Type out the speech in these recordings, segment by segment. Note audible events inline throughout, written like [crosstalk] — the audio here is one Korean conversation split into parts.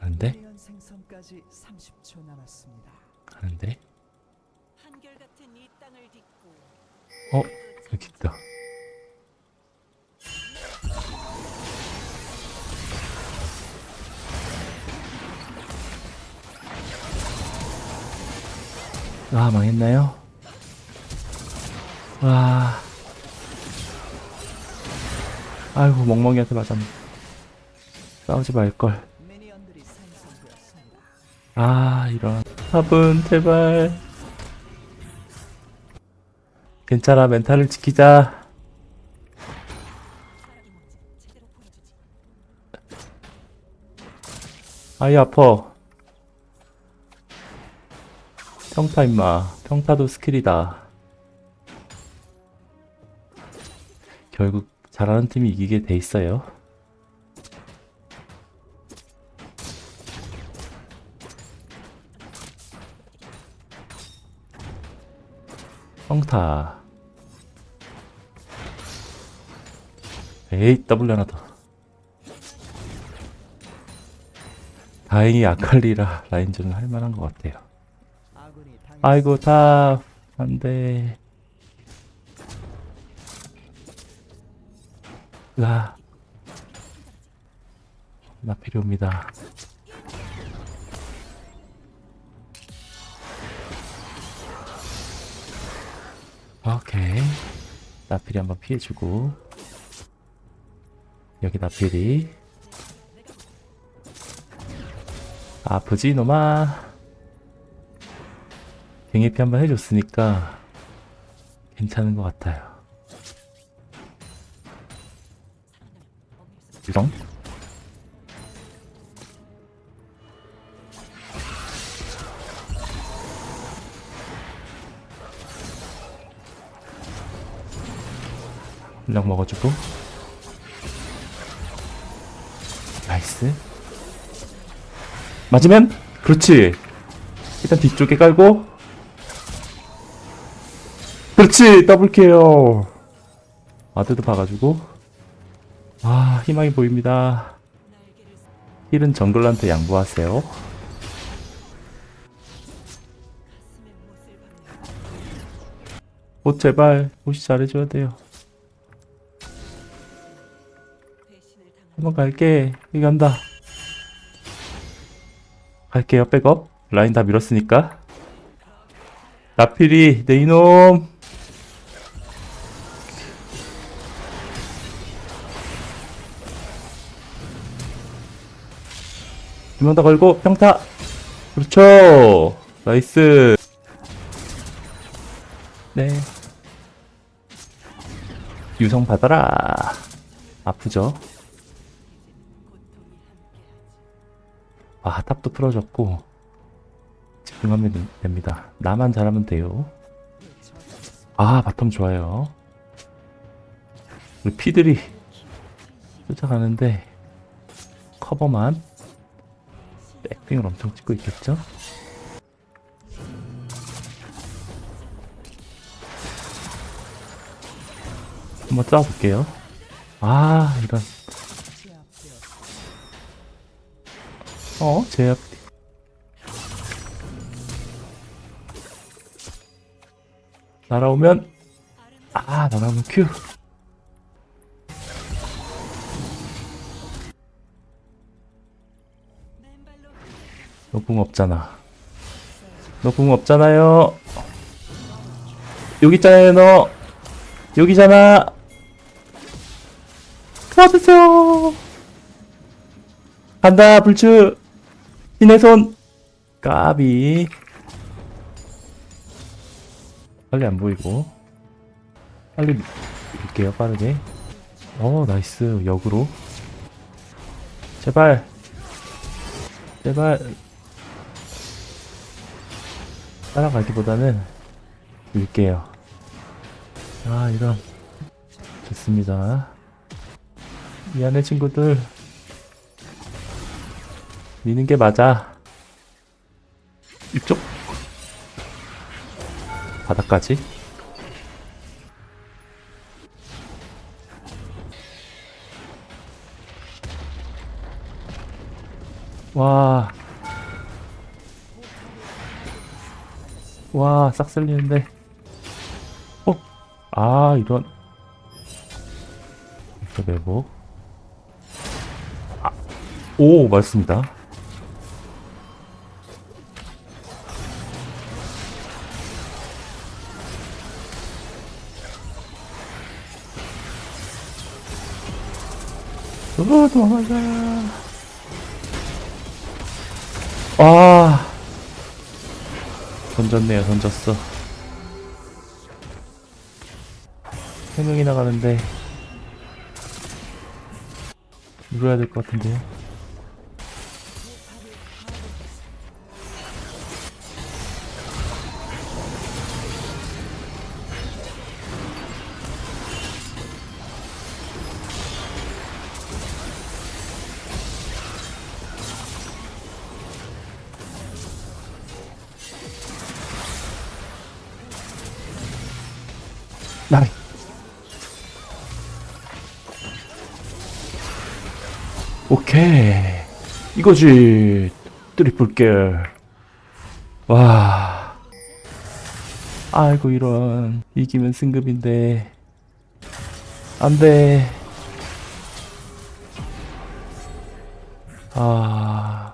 가는데? 미니언 생성까지 30초 남았습니다. 가는데? 한결같은 이 땅을 딛고 어? 여기 있다. 아, 망했나요? 와. 아이고, 멍멍이한테 맞았네. 싸우지 말걸. 아, 이런. 화분, 제발. 괜찮아, 멘탈을 지키자. 아이, 아파. 평타, 임마. 평타도 스킬이다. 결국 잘하는 팀이 이기게 돼 있어요. 평타. 에이, 더블 하나 더. 다행히 아칼리라 라인전을 할 만한 것 같아요. 아이고, 탑. 안 돼. 으아. 나 필요합니다. 오케이. 나필이 한번 피해주고. 여기 나필이. 아프지, 놈아. 갱해피 한번 해줬으니까 괜찮은 것 같아요. 유성? 물량 먹어주고. 나이스. 맞으면? 그렇지. 일단 뒤쪽에 깔고. 그렇지! 더블케어. 아드도 봐가지고. 아 희망이 보입니다. 힐은 정글한테 양보하세요. 옷 제발. 옷이 잘해줘야 돼요 한 한번 갈게. 여기 간다. 갈게요 백업. 라인 다 밀었으니까. 나필이 내 이놈. 두 명 다 걸고 평타. 그렇죠. 나이스. 네. 유성 받아라. 아프죠 아, 탑도 풀어졌고 집중하면 되- 됩니다. 나만 잘하면 돼요. 아, 바텀 좋아요. 우리 피들이 쫓아가는데 커버만 백핑을 엄청 찍고 있겠죠? 한번 싸워볼게요. 아, 이런. 어, 제압. 날아오면, 아, 날아오면 큐. 맨발로 너붕 없잖아. 너붕 없잖아요. 여기 있잖아요, 너. 여기잖아. 도와주세요. 간다, 불추. 신의 손. 까비. 빨리 안 보이고. 빨리 밀게요, 빠르게. 어, 나이스. 역으로. 제발. 제발. 따라가기보다는 밀게요. 아, 이런. 좋습니다. 미안해, 친구들. 미는 게 맞아. 이쪽. 바닥까지. 와. 와, 싹 쓸리는데. 어? 아, 이런. 이거 내고. 아, 오, 맞습니다. 어, 도망가자. 아. 던졌네요, 던졌어. 세 명이 나가는데. 눌러야 될 것 같은데요. 오케이. 이거지. 트리플 킬. 와. 아이고, 이런. 이기면 승급인데. 안 돼. 아.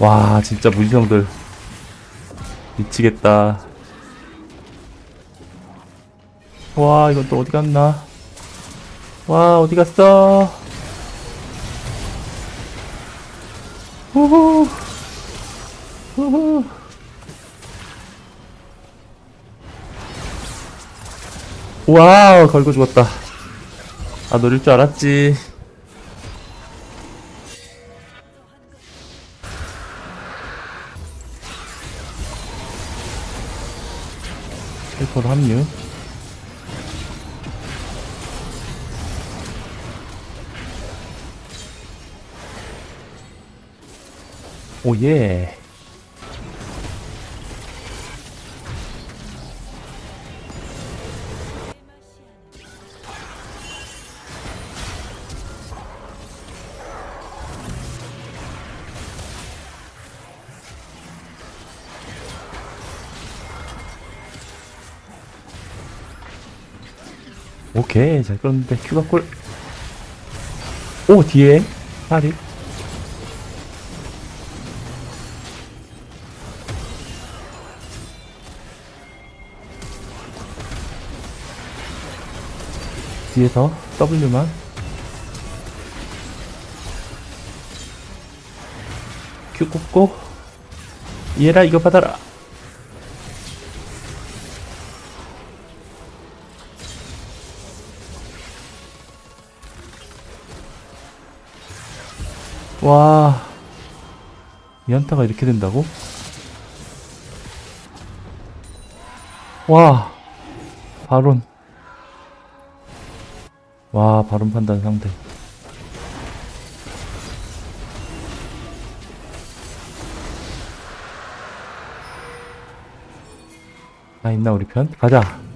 와, 진짜 무지성들. 미치겠다. 와, 이건 또 어디 갔나? 와, 어디 갔어? 후후. 후후. 와우, 걸고 죽었다. 아, 노릴 줄 알았지. 헬퍼로 합류. 오, 예. 오케이, 잘 끌었는데, 큐가 골. 오, 뒤에, 파리. 뒤에서 W만. 큐 꽂고. 얘라, 이거 받아라. 와, 이 한타가 이렇게 된다고? 와, 바론. 와, 바론 판단 상대. 아, 있나, 우리 편? 가자.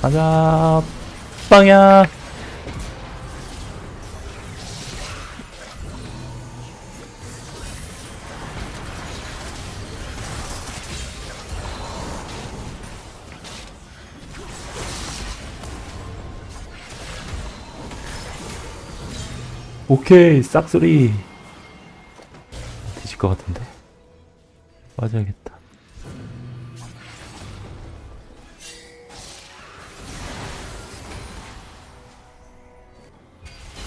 가자. 빵야. 오케이 싹소리. 뒤질 것 같은데. 맞아야겠다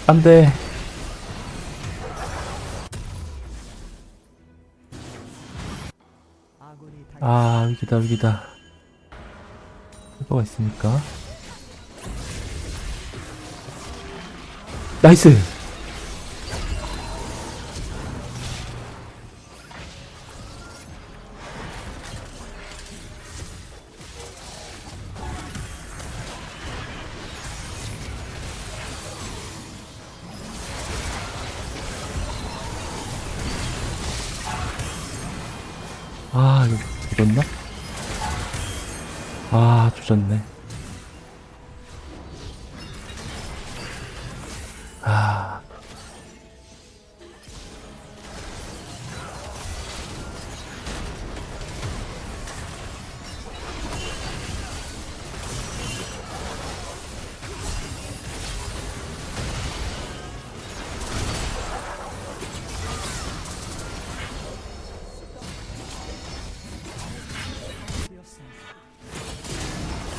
안돼. 아 위기다 위기다. 효과가 있으니까? 나이스 아, 조졌네.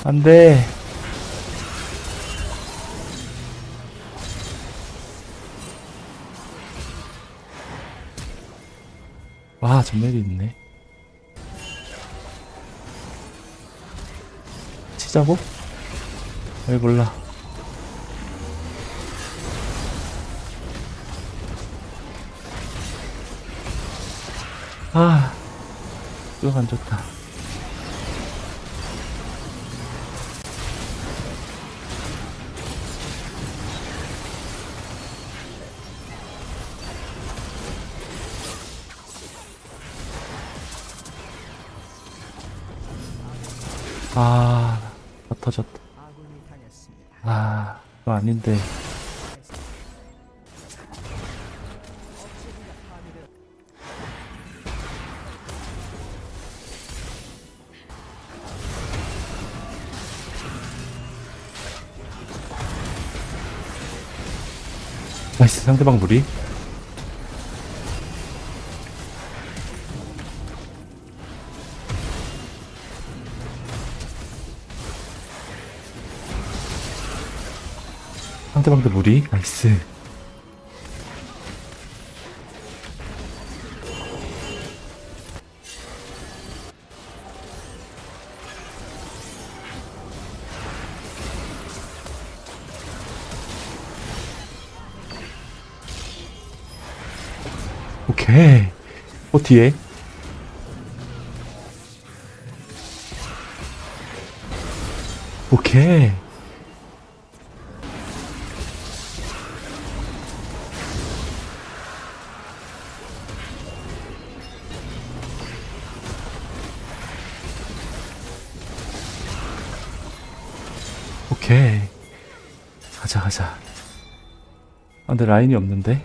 안 돼. 와, 전멸이 있네. 치자고? 왜 몰라. 아, 이거 안 좋다. 이거 아닌데. 나이스, 상대방 무리. 상대방도 무리. 나이스. 오케이. 어, 뒤에. 오케이. 근데 라인이 없는데?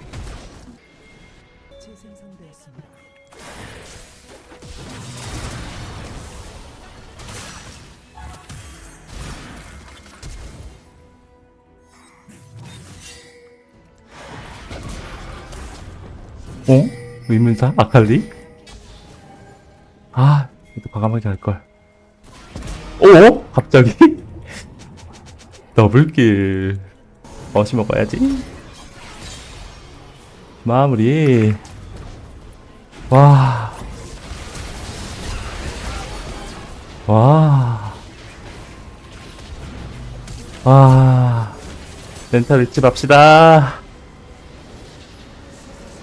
어? 의문사? 아칼리? 아, 이거 과감하게 할걸. 오? 갑자기? [laughs] 더블킬. 어시 먹어야지. 마무리. 와. 와. 와. 멘탈 잊지 맙시다.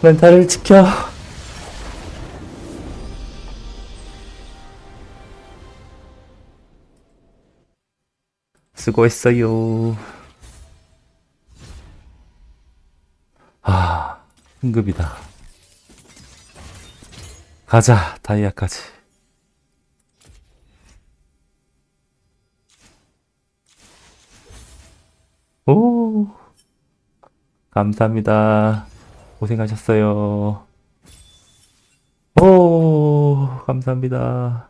멘탈을 지켜. 수고했어요. 아, 흥급이다. 가자, 다이아까지. 오, 감사합니다. 고생하셨어요. 오, 감사합니다.